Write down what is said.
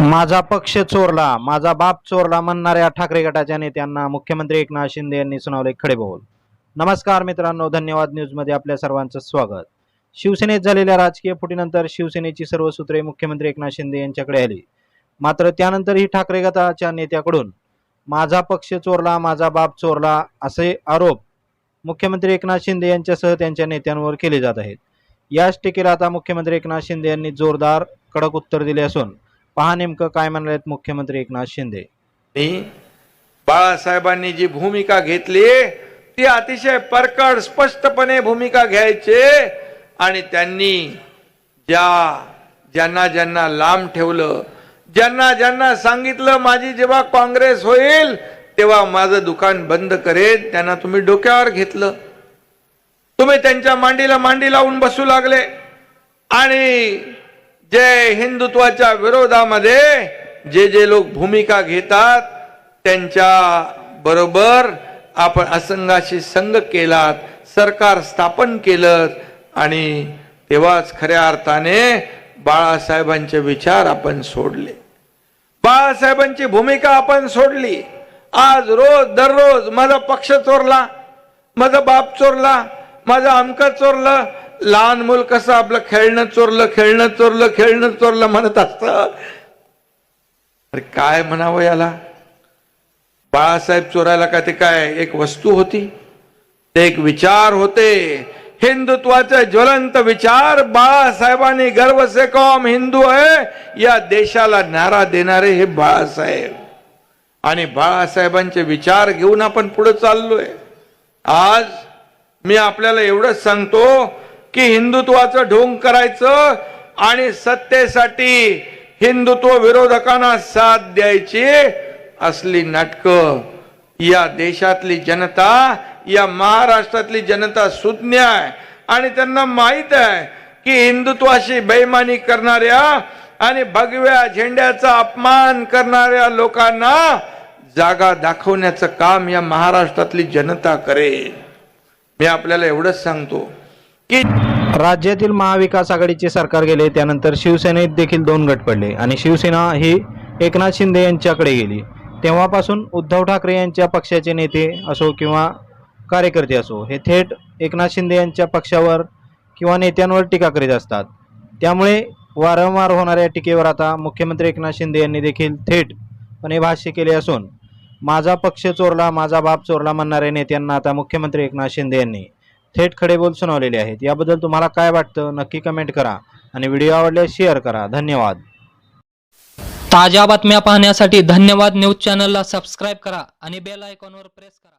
माझा पक्ष चोरला माझा बाप चोरला म्हणणाऱ्या ठाकरे गटाच्या नेत्यांना मुख्यमंत्री एकनाथ शिंदे यांनी सुनावले खडेबोल. नमस्कार मित्रांनो धन्यवाद न्यूजमध्ये आपल्या सर्वांचं स्वागत. शिवसेनेत झालेल्या राजकीय फुटीनंतर शिवसेनेची सर्व सूत्रे मुख्यमंत्री एकनाथ शिंदे यांच्याकडे आली. मात्र त्यानंतरही ठाकरे गटाच्या नेत्याकडून माझा पक्ष चोरला माझा बाप चोरला असे आरोप मुख्यमंत्री एकनाथ शिंदे यांच्यासह त्यांच्या नेत्यांवर केले जात आहेत. याच टीकेला आता मुख्यमंत्री एकनाथ शिंदे यांनी जोरदार कडक उत्तर दिले असून पहा नेमकं काय म्हणालेत मुख्यमंत्री एकनाथ शिंदे. बाळासाहेबांनी जी भूमिका घेतली ती अतिशय परकड स्पष्टपणे भूमिका घ्यायचे आणि त्यांनी ज्या ज्यांना ज्यांना लांब ठेवलं ज्यांना ज्यांना सांगितलं माझी जेव्हा काँग्रेस होईल तेव्हा माझं दुकान बंद करेन त्यांना तुम्ही डोक्यावर घेतलं. तुम्ही त्यांच्या मांडीला मांडी लावून बसू लागले. आणि जे हिंदुत्वाच्या विरोधामध्ये जे जे लोक भूमिका घेतात त्यांच्या बरोबर आपण असंघाशी संघ केलात सरकार स्थापन केलं आणि तेव्हाच खऱ्या अर्थाने बाळासाहेबांचे विचार आपण सोडले. बाळासाहेबांची भूमिका आपण सोडली. आज रोज दररोज माझा पक्ष चोरला माझा बाप चोरला माझं अमक चोरलं लहान मूल कसं आपलं खेळणं चोरलं खेळणं चोरलं खेळणं चोरलं म्हणत असत. अरे काय म्हणावं याला? बाळासाहेब चोरायला का ते काय एक वस्तू होती? ते एक विचार होते. हिंदुत्वाचे ज्वलंत विचार बाळासाहेबांनी गर्व से कौम हिंदू आहे. या देशाला नारा देणारे हे बाळासाहेब. आणि बाळासाहेबांचे विचार घेऊन आपण पुढे चाललोय. आज मी आपल्याला एवढंच सांगतो की हिंदुत्वाचं ढोंग करायचं आणि सत्तेसाठी हिंदुत्व विरोधकांना साथ द्यायची असली नाटकं. या देशातली जनता या महाराष्ट्रातली जनता सुज्ञ आहे आणि त्यांना माहीत आहे की हिंदुत्वाशी बेईमानी करणाऱ्या आणि भगव्या झेंड्याचा अपमान करणाऱ्या लोकांना जागा दाखवण्याचं काम या महाराष्ट्रातली जनता करेल. मी आपल्याला एवढंच सांगतो की राज्यातील महाविकास आघाडीचे सरकार गेले त्यानंतर शिवसेनेत देखील दोन गट पडले आणि शिवसेना ही एकनाथ शिंदे यांच्याकडे गेली. तेव्हापासून उद्धव ठाकरे यांच्या पक्षाचे नेते असो किंवा कार्यकर्ते असो हे थेट एकनाथ शिंदे यांच्या पक्षावर किंवा नेत्यांवर टीका करीत असतात. त्यामुळे वारंवार होणाऱ्या टीकेवर आता मुख्यमंत्री एकनाथ शिंदे यांनी देखील थेटपणे भाष्य केले असून माझा पक्ष चोरला माझा बाप चोरला म्हणणाऱ्या नेत्यांना आता मुख्यमंत्री एकनाथ शिंदे यांनी थेट खडेबोल सुनावलेले आहेत. याबद्दल तुम्हाला काय वाटतं? नक्की कमेंट करा आणि व्हिडिओ आवडल्यास शेअर करा. धन्यवाद. ताज्या बातम्या पाहण्यासाठी धन्यवाद न्यूज चॅनलला सबस्क्राईब करा आणि बेल आयकॉनवर प्रेस करा.